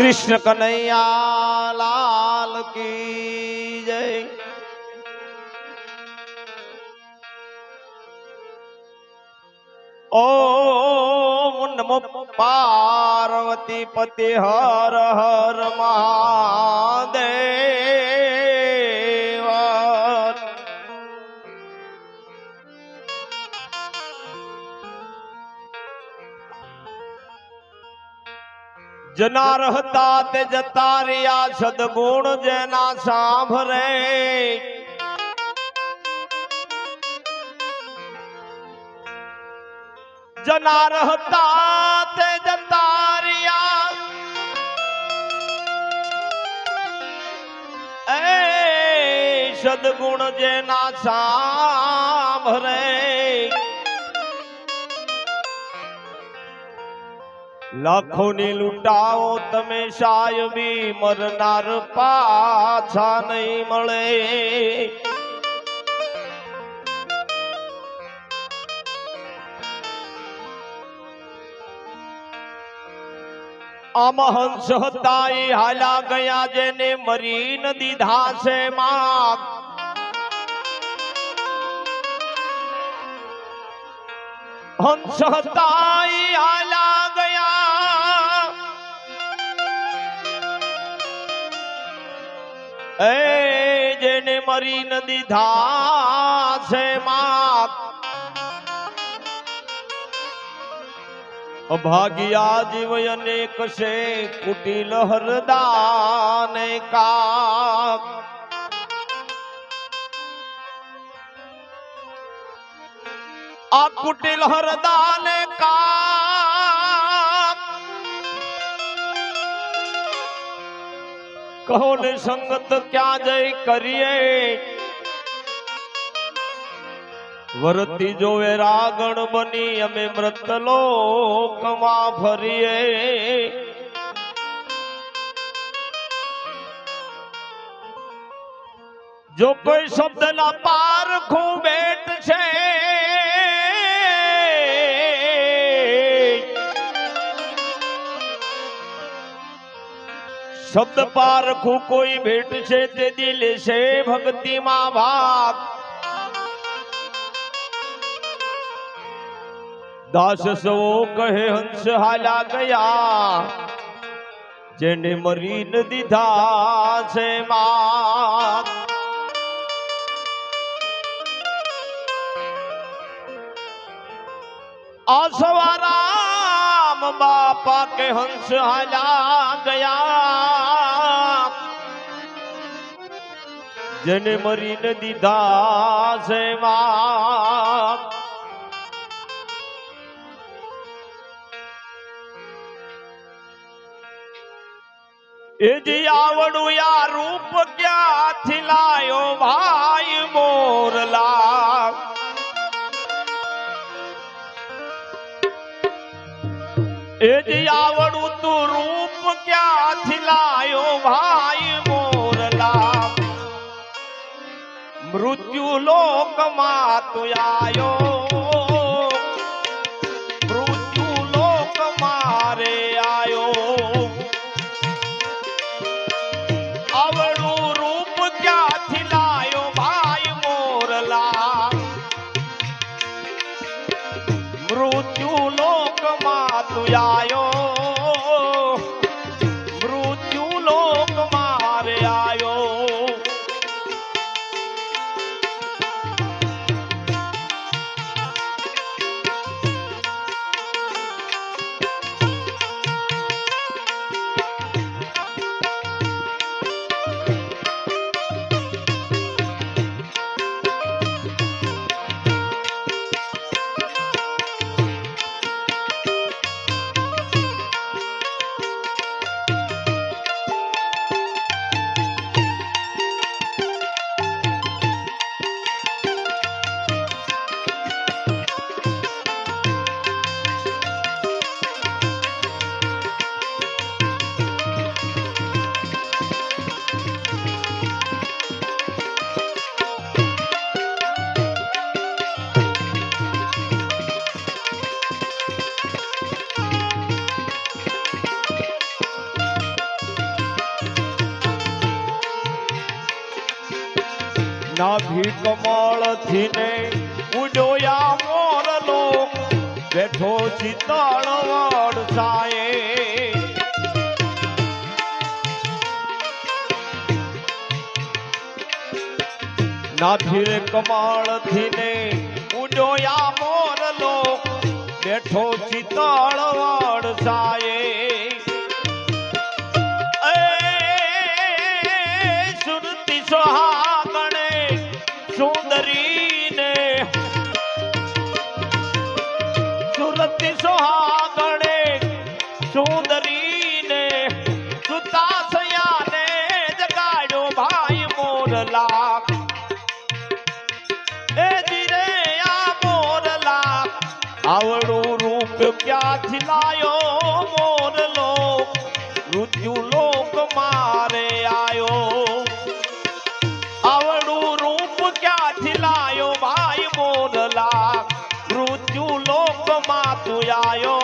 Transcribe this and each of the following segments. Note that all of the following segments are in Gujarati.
કૃષ્ણ કનૈયા લાલ કી જય. ઓમ નમો પાર્વતી પતિ હર હર મહાદેવ. જનાર હતા તે જતા રહ્યા સદગુણ જેના સાંભળે જનાર હતા તે જતા રહ્યા એ સદગુણ જેના સાંભળે લાખોની લૂંટાઓ તમે સાયબી મરનાર પાછા નહીં મળે. આમ હંસ હતા એ હાલા ગયા જેને મરી ન દીધા છે માગ. હંસ હતા એ હાલા એ જેને મરી નદી છે માગ અભાગ્યા જીવ અનેક છે કુટિલ હરદાને કાક. આ કુટિલ હરદાને કાક. કહો ને સંગત ક્યાં જઈ કરીએ વરતી જોવે રાગણ બની અમે મૃત લોકમાં ફરીએ જો કોઈ શબ્દ ના પાર શબ્દ પારખું કોઈ ભેટ છે તે દિલ છે ભક્તિમાં ભાગ દાસ સવો કહે હંસ હાલા ગયા જેને મરી ન દીધા છે માં આ સવારામ બાપા કે હંસ હાલા ગયા. જેને મરી ન દીધા માં એ જી આવડું યા રૂપ ક્યાંથી લાયો ભાઈ મોરલા? એ જી આવડું તું રૂપ ક્યાંથી લાયો ભાઈ મોરલા? મૃત્યુ તું આયો. ગાંધી કમળ થીને ઉડોયા મોરલો બેઠો શીતળ વડસાએ નાથીર કમળ થીને ઉડોયા મોરલો બેઠો શીતળ વડસાએ લાયો મોરલો મૃત્યુ લોક મારે આયો. આવડું રૂપ ક્યાંથી લાયો ભાઈ મોરલા મૃત્યુ લોકમાં આયો.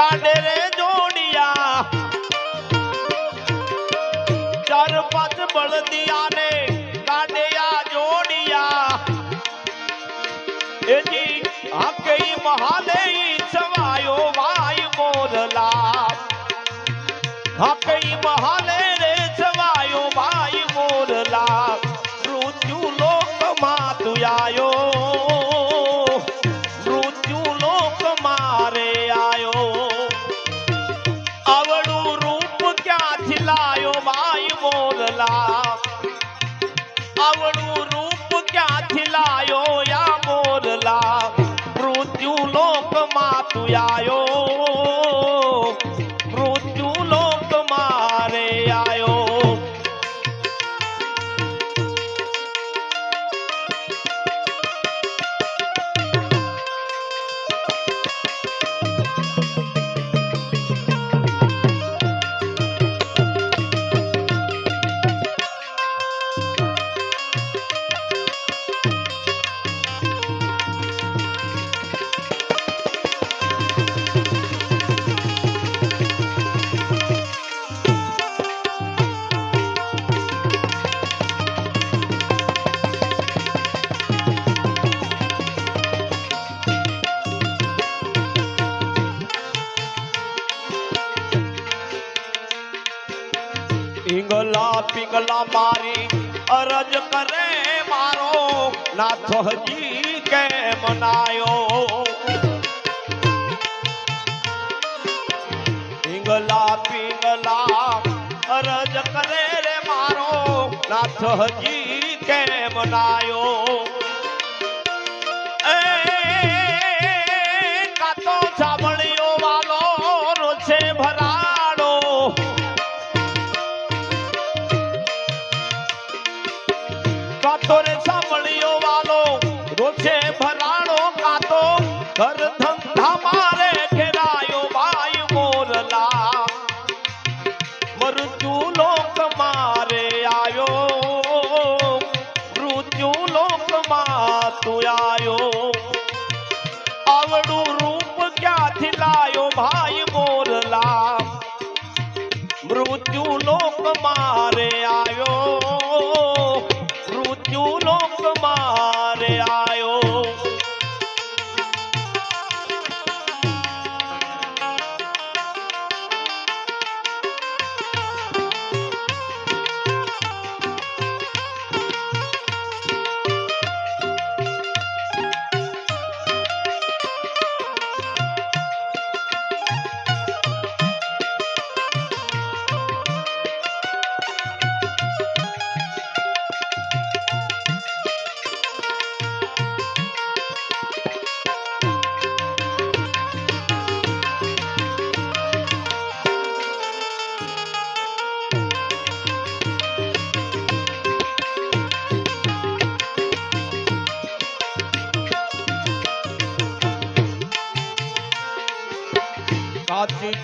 কাটে রে રે મારો નાથજી કેમ નાયો? પિંગલા પિંગલા અરજ કરે રે મારો નાથજી કેમ નાયો? ઘર ધંધા મારે ઘેરાયો ભાઈ મોરલા. મૃત્યુ લોક મારે આવ્યો મૃત્યુ લોકમાં તું આવ્યો આવડું રૂપ ક્યાંથી લાયો ભાઈ મારે આવ્યો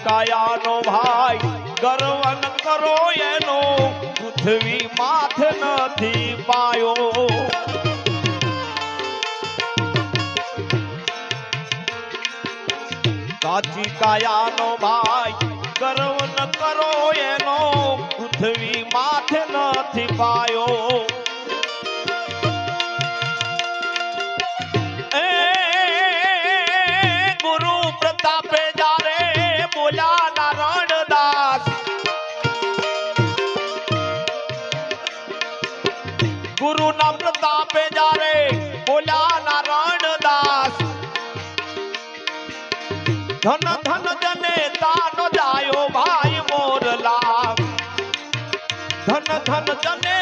કાયાનો ભાઈ ગર્વ ન કરો એનો, પૃથ્વી માથ નથી પાયો. કાચી કાયાનો ભાઈ ગર્વ ન કરો એનો, પૃથ્વી માથ નથી પાયો. પ્રતાપે જારે બોલ્યા નારાયણદાસ. ધન ધન જને તાનો જાયો ભાઈ મોરલા. ધન ધન જને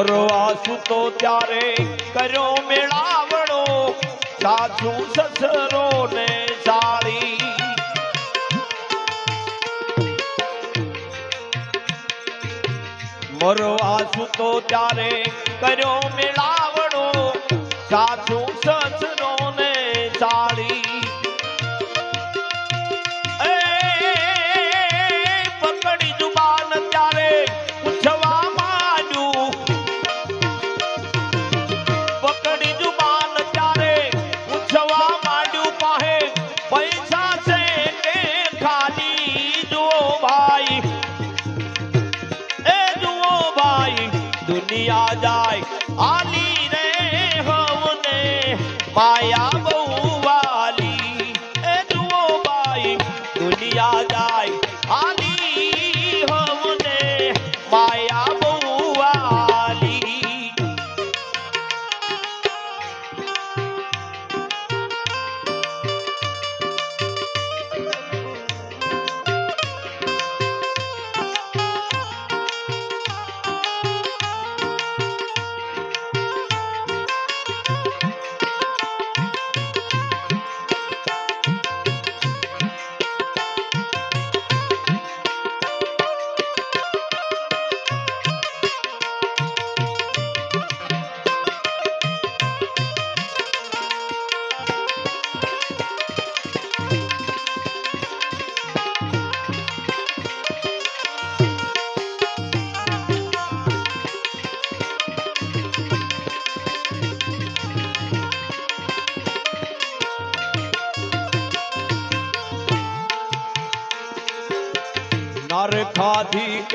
મરવા સુતો ત્યારે કર્યો મેળાવડો સાસુ સસરો ને સાળી. મરવા સુતો ત્યારે કર્યો મેળાવડો સાસુ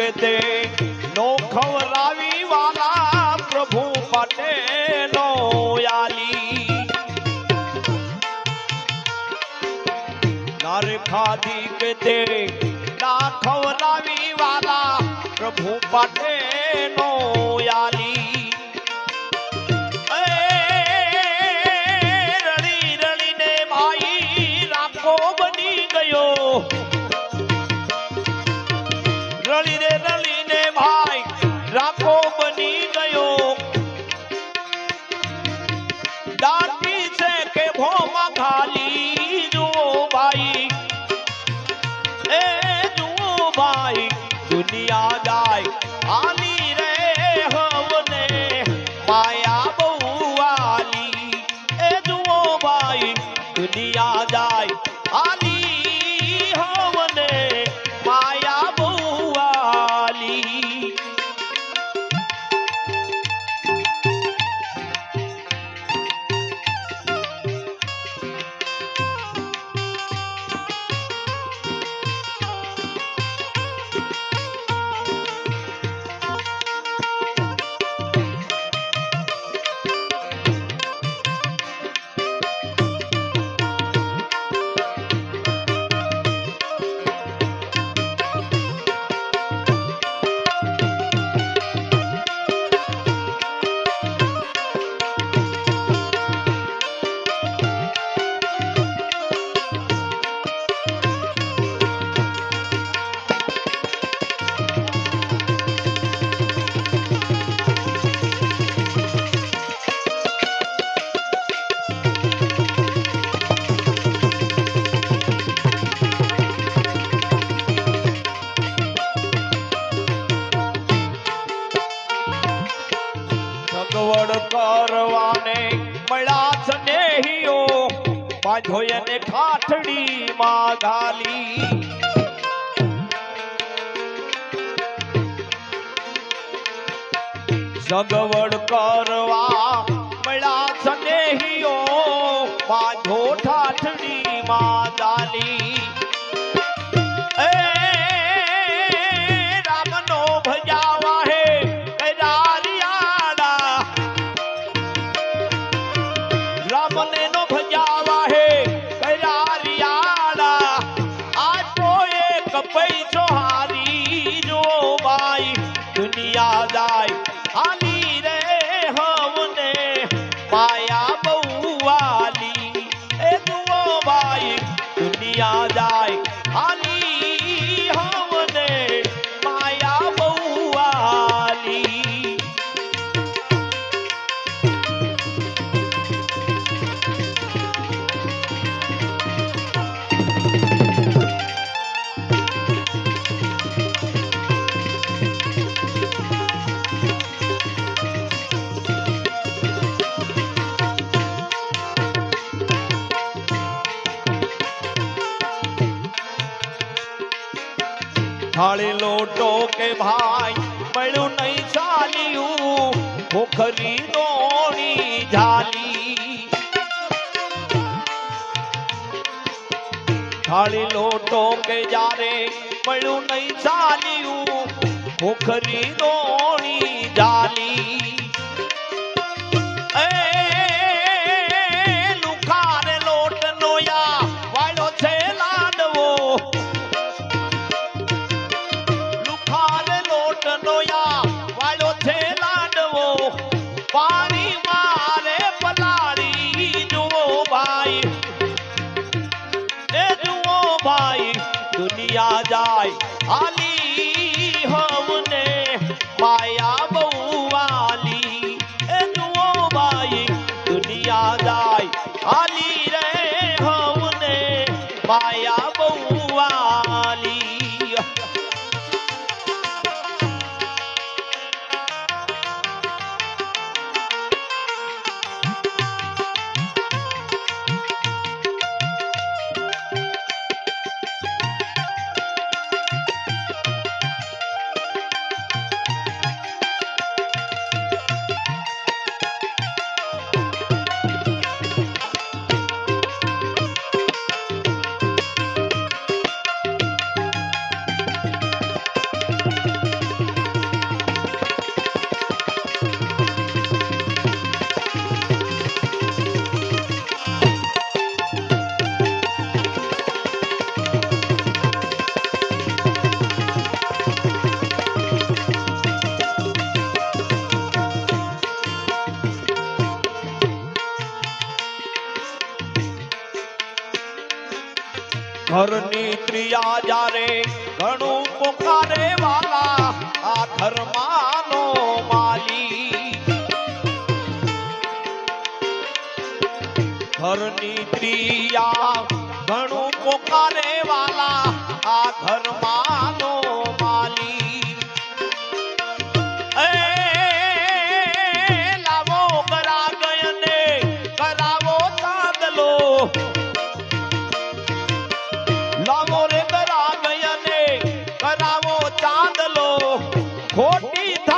ખાધી કે તે નો ખવરાવી વાલા પ્રભુ પટે નો યાલી. નર ખાધી કે તે ના ખવરાવી વાલા પ્રભુ પટે નો વાલી એ જુઓ વાલી જગવડ કર தெரியாதா થાળી લોટો કે ભાઈ પડ્યું નહીં ચાલ્યું. ભોખરી દોણી ઝાલી. થાળી લોટો કે જારે પડ્યું નહીં ચાલ્યું, ભોખરી દોણી ઝાલી.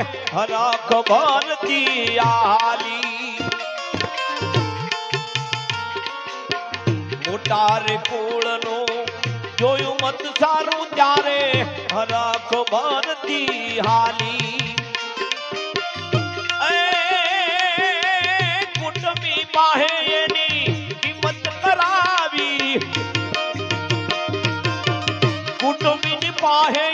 રખબર દિયાલી મોટાર કુળનું જોયું મત સારું ત્યારે રખબર દિયાલી કુટુંબી પાહે એની કિંમત કરાવી. કુટુંબીની પાહે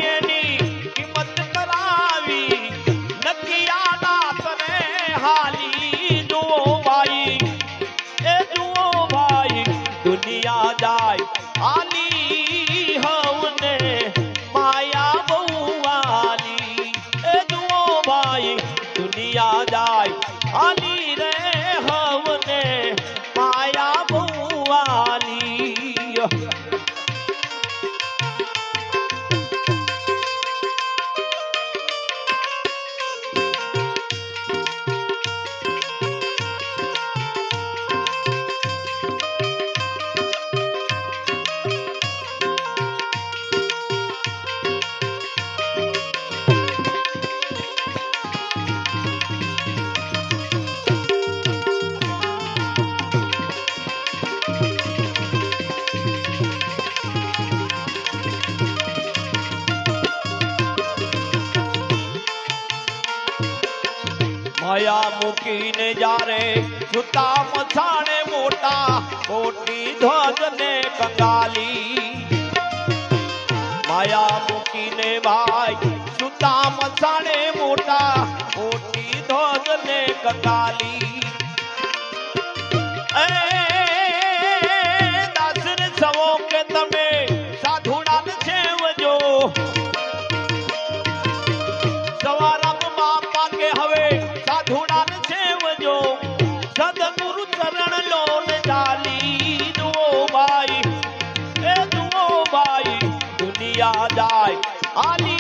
ભાઈ સુતા મસાણે મોટા, મોટી ધોધ ને કંગાલી એ દાસર સવો કે તમે સાધુડાને સેવજો સવારમ બાપા કે આલી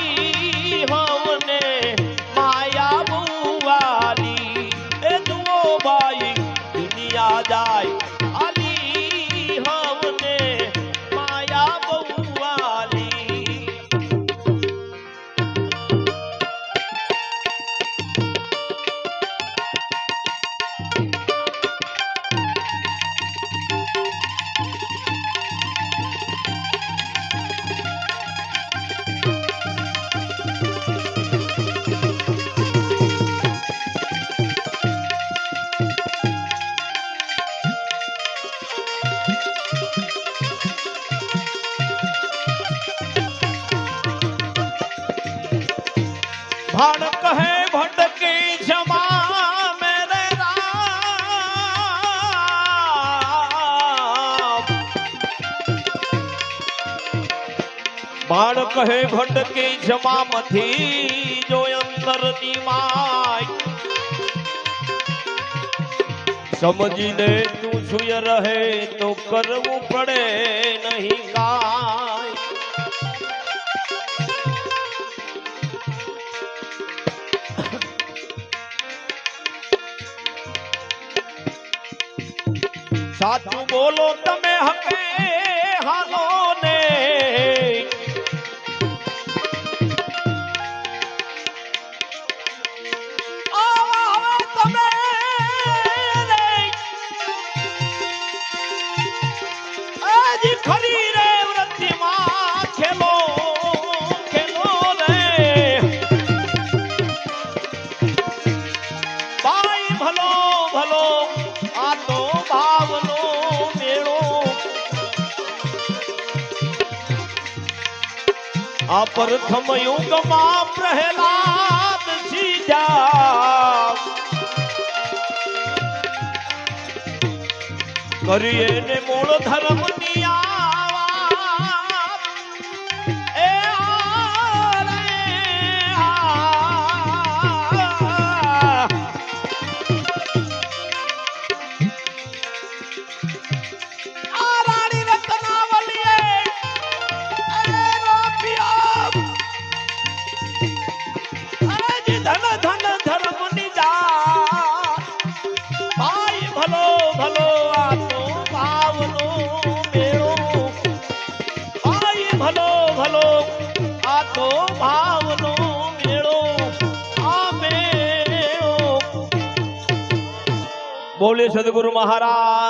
ભટકી ક્ષમા મથી જો અંતર માય. સમજીને તું સુય રહે તો કરવું પડે નહીં કાય સાચું બોલો તમે હકે હાલો આ પ્રથમ યુગમાં પ્રહલાદ સીધા કરીએ ને મૂળ ધર્મ સદગુરુ મહારાજ.